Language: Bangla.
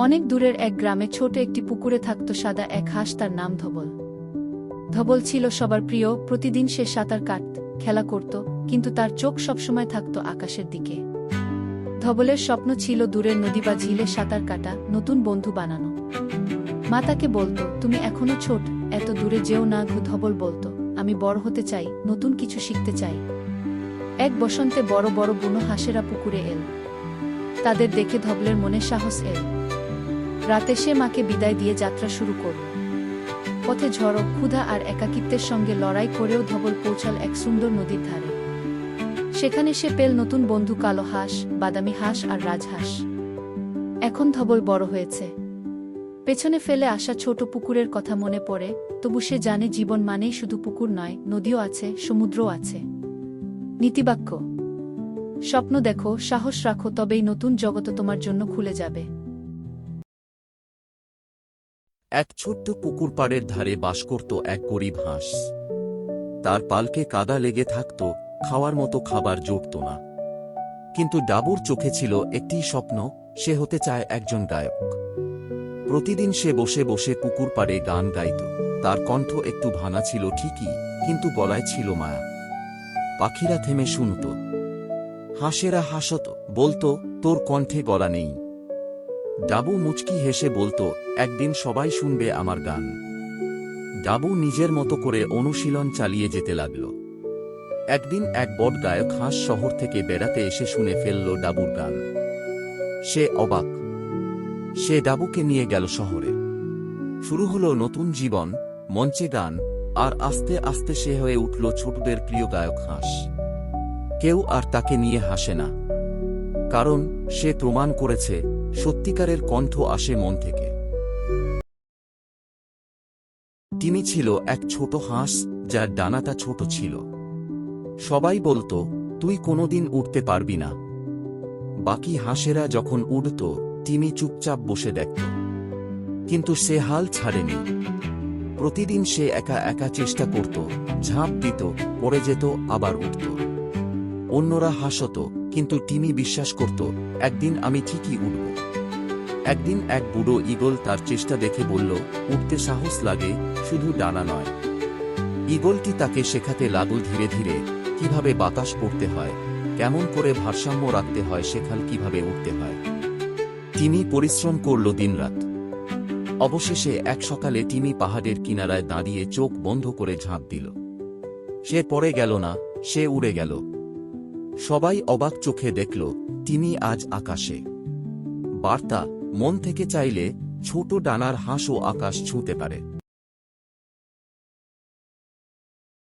অনেক দূরের এক গ্রামে ছোট একটি পুকুরে থাকত সাদা এক হাঁস, তার নাম ধবল। ধবল ছিল সবার প্রিয়, প্রতিদিন সে সাঁতার কাট, খেলা করত, কিন্তু তার চোখ সবসময় থাকত আকাশের দিকে। ধবলের স্বপ্ন ছিল দূরের নদী বা ঝিলে সাঁতার কাটা, নতুন বন্ধু বানানো। মা তাকে বলতো, তুমি এখনও ছোট, এত দূরে যেও না ঘু ধবল বলতো, আমি বড় হতে চাই, নতুন কিছু শিখতে চাই। এক বসন্তে বড় বড় বুনো হাঁসেরা পুকুরে এল। তাদের দেখে ধবলের মনে সাহস এল। রাতে সে মাকে বিদায় দিয়ে যাত্রা শুরু করল। পথে ঝড় ক্ষুধা আর একাকিত্বের সঙ্গে লড়াই করেও ধবল পৌঁছাল এক সুন্দর নদীর ধারে। সেখানে সে পেল নতুন বন্ধু কালো হাঁস, বাদামি হাঁস আর রাজহাঁস। এখন ধবল বড় হয়েছে। পেছনে ফেলে আসা ছোট পুকুরের কথা মনে পড়ে, তবু সে জানে জীবন মানেই শুধু পুকুর নয়, নদীও আছে, সমুদ্রও আছে। নীতিবাক্য, স্বপ্ন দেখো, সাহস রাখো, তবেই নতুন জগৎ তোমার জন্য খুলে যাবে। এক ছোট্ট পুকুর পাড়ের ধারে বাস করত এক গরিব হাঁস। তার পালকে কাদা লেগে থাকত, খাওয়ার মতো খাবার জুটত না। কিন্তু ডাবুর চোখে ছিল একটি স্বপ্ন, সে হতে চায় একজন গায়ক। প্রতিদিন সে বসে বসে পুকুর পাড়ে গান গাইত। তার কণ্ঠ একটু ভাঙা ছিল ঠিকই, কিন্তু গলায় ছিল মায়া। পাখিরা থেমে শুনত। হাঁসেরা হাসত, বলতো, তোর কণ্ঠে গলা নেই। ডাবু মুচকি হেসে বলতো, একদিন সবাই শুনবে আমার গান। ডাবু নিজের মতো করে অনুশীলন চালিয়ে যেতে লাগল। একদিন এক বট গায়ক হাঁস শহর থেকে বেড়াতে এসে শুনে ফেলল ডাবুর গান। সে অবাক। সে ডাবুকে নিয়ে গেল শহরে। শুরু হলো নতুন জীবন, মঞ্চে গান, আর আস্তে আস্তে সে হয়ে উঠল ছোটদের প্রিয় গায়ক হাঁস। কেউ আর তাকে নিয়ে হাসে না। কারণ সে প্রমাণ করেছে সত্যিকারের কণ্ঠ আসে মন থেকে। তিনি ছিল এক ছোট হাঁস যার ডানাটা ছোট ছিল। সবাই বলতো, তুই কোনোদিন উঠতে পারবি না। বাকি হাঁসেরা যখন উড়ত তিনি চুপচাপ বসে দেখত। কিন্তু সে হাল ছাড়েনি। প্রতিদিন সে একা একা চেষ্টা করত, ঝাঁপ দিত, পড়ে যেত, আবার উঠত। অন্যরা হাসত, কিন্তু টিমি বিশ্বাস করত, একদিন আমি ঠিকই উঠব। একদিন এক বুড়ো ঈগল তার চেষ্টা দেখে বলল, উঠতে সাহস লাগে, শুধু ডানা নয়। ঈগলটি তাকে শেখাতে লাগল ধীরে ধীরে, কীভাবে বাতাস পড়তে হয়, কেমন করে ভারসাম্য রাখতে হয় শেখাল কীভাবে উঠতে হয়? তিনি পরিশ্রম করল দিনরাত। অবশেষে এক সকালে তিনি পাহাড়ের কিনারায় দাঁড়িয়ে চোখ বন্ধ করে ঝাঁপ দিল। সে পড়ে গেল না, সে উড়ে গেল। সবাই অবাক চোখে দেখল, তিনি আজ আকাশে। বার্তা, মন থেকে চাইলে ছোট ডানার হাঁসও আকাশ ছুঁতে পারে।